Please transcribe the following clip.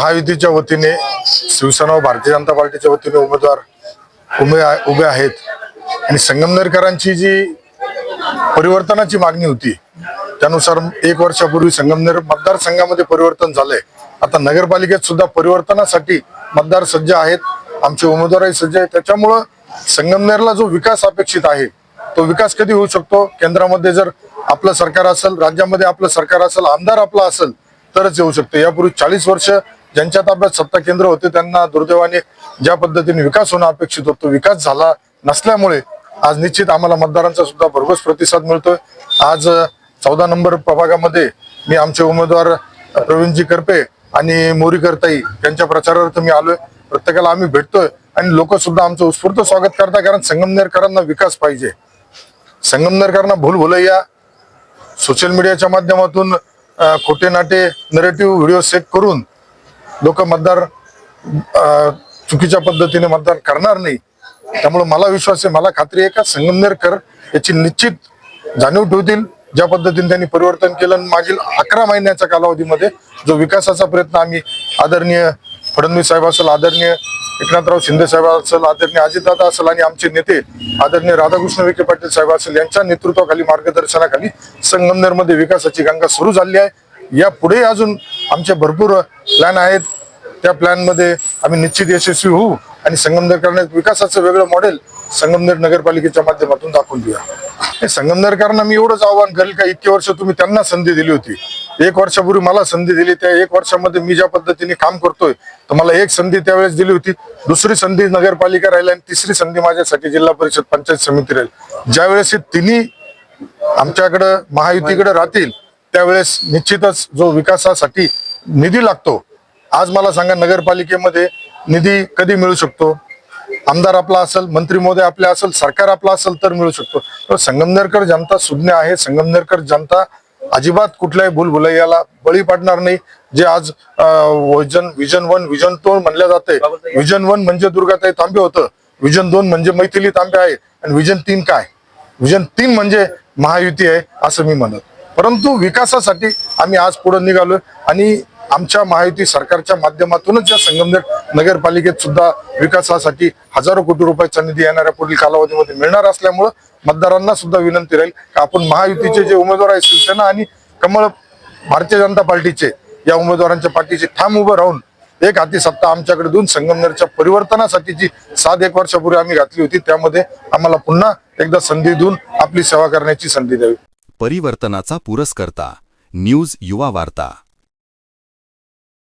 महायुतीच्या वतीने शिवसेना व भारतीय जनता पार्टीच्या वतीने उमेदवार उभे आहे- उभे आहेत. आणि संगमनेरकरांची जी परिवर्तनाची मागणी होती त्यानुसार एक वर्षापूर्वी संगमनेर मतदारसंघामध्ये परिवर्तन झालंय. आता नगरपालिकेत सुद्धा परिवर्तनासाठी मतदार सज्ज आहेत आमचे उमेदवारही सज्ज आहेत. त्याच्यामुळं संगमनेरला जो विकास अपेक्षित आहे तो विकास कधी होऊ शकतो? केंद्रामध्ये जर आपलं सरकार असेल राज्यामध्ये आपलं सरकार असेल आमदार आपला असेल तरच येऊ शकतो. यापूर्वी चाळीस वर्ष ज्यांच्या ताब्यात सत्ता केंद्र होते त्यांना दुर्दैवाने ज्या पद्धतीने विकास होणं अपेक्षित होतो विकास झाला नसल्यामुळे आज निश्चित आम्हाला मतदारांचा सुद्धा भरघोस प्रतिसाद मिळतोय. आज चौदा नंबर प्रभागामध्ये मी आमचे उमेदवार अ, प्रवीणजी करपे आणि मोरीकरताई यांच्या प्रचारार्थ मी आलोय. प्रत्येकाला आम्ही भेटतोय आणि लोक सुद्धा आमचं उत्स्फूर्त स्वागत करतात कारण संगमनेरकरांना विकास पाहिजे. संगमनेरकरांना भूल भुलैया सोशल मीडियाच्या माध्यमातून खोटे नाटे नरेटिव्ह व्हिडिओ सेट करून लोक मतदार चुकीच्या पद्धतीने मतदान करणार नाही. त्यामुळे मला विश्वास आहे मला खात्री आहे का संगमनेरकर याची निश्चित जाणीव ठेवतील ज्या पद्धतीने त्यांनी परिवर्तन केलं आणि मागील अकरा महिन्याच्या कालावधीमध्ये जो विकासाचा प्रयत्न आम्ही आदरणीय फडणवीस साहेब असेल आदरणीय एकनाथराव शिंदे साहेब असेल आदरणीय अजितदादा असेल आणि आमचे नेते आदरणीय राधाकृष्ण विखे पाटील साहेब असेल यांच्या नेतृत्वाखाली मार्गदर्शनाखाली संगमनेरमध्ये विकासाची गंगा सुरू झाली आहे. या पुढे अजून आमचे भरपूर प्लॅन आहेत. त्या प्लॅनमध्ये आम्ही निश्चित यशस्वी होऊ आणि संगमनेर करण्यात विकासाचं वेगळं मॉडेल संगमनेर नगरपालिकेच्या माध्यमातून दाखवून देऊया हे संगमनेरकरांना मी एवढंच आव्हान करेल का इतके वर्ष तुम्ही त्यांना संधी दिली होती. एक वर्षापूर्वी मला संधी दिली त्या एक वर्षामध्ये मी ज्या पद्धतीने काम करतोय तर मला एक संधी त्यावेळेस दिली होती. दुसरी संधी नगरपालिका राहील आणि तिसरी संधी माझ्यासाठी जिल्हा परिषद पंचायत समिती राहील. ज्यावेळेस हे तिन्ही आमच्याकडं महायुतीकडे राहतील त्यावेळेस निश्चितच जो विकासासाठी निधी लागतो आज मला सांगा नगरपालिकेमध्ये निधी कधी मिळू शकतो? आमदार आपला असेल मंत्री महोदय आपले असेल सरकार आपला असेल तर मिळू शकतो. तर संगमनेरकर जनता सुज्ञ आहे संगमनेरकर जनता अजिबात कुठल्याही भूलभुलैयाला बळी पडणार नाही. जे आज विजन विजन वन विजन दोन म्हणल्या जाते. विजन वन म्हणजे दुर्गाताई तांबे होतं. विजन दोन म्हणजे मैथिली तांबे आहे. आणि विजन तीन काय? विजन तीन म्हणजे महायुती आहे असं मी म्हणत परंतु विकासासाठी आम्ही आज पुढे निघालो आणि आमच्या महायुती सरकारच्या माध्यमातूनच या संगमनेर नगरपालिकेत सुद्धा विकासासाठी हजारो कोटी रुपयाचा निधी येणाऱ्या पुढील कालावधीमध्ये मिळणार असल्यामुळं मतदारांना सुद्धा विनंती राहील की आपण महायुतीचे जे उमेदवार आहे शिवसेना आणि कमळ भारतीय जनता पार्टीचे या उमेदवारांच्या पाठीशी ठाम उभं राहून एक हाती सत्ता आमच्याकडे देऊन संगमनेरच्या परिवर्तनासाठी जी सात एक वर्षापूर्वी आम्ही घातली होती त्यामध्ये आम्हाला पुन्हा एकदा संधी देऊन आपली सेवा करण्याची संधी द्यावी. परिवर्तनाचा पुरस्कर्ता. न्यूज युवा वार्ता.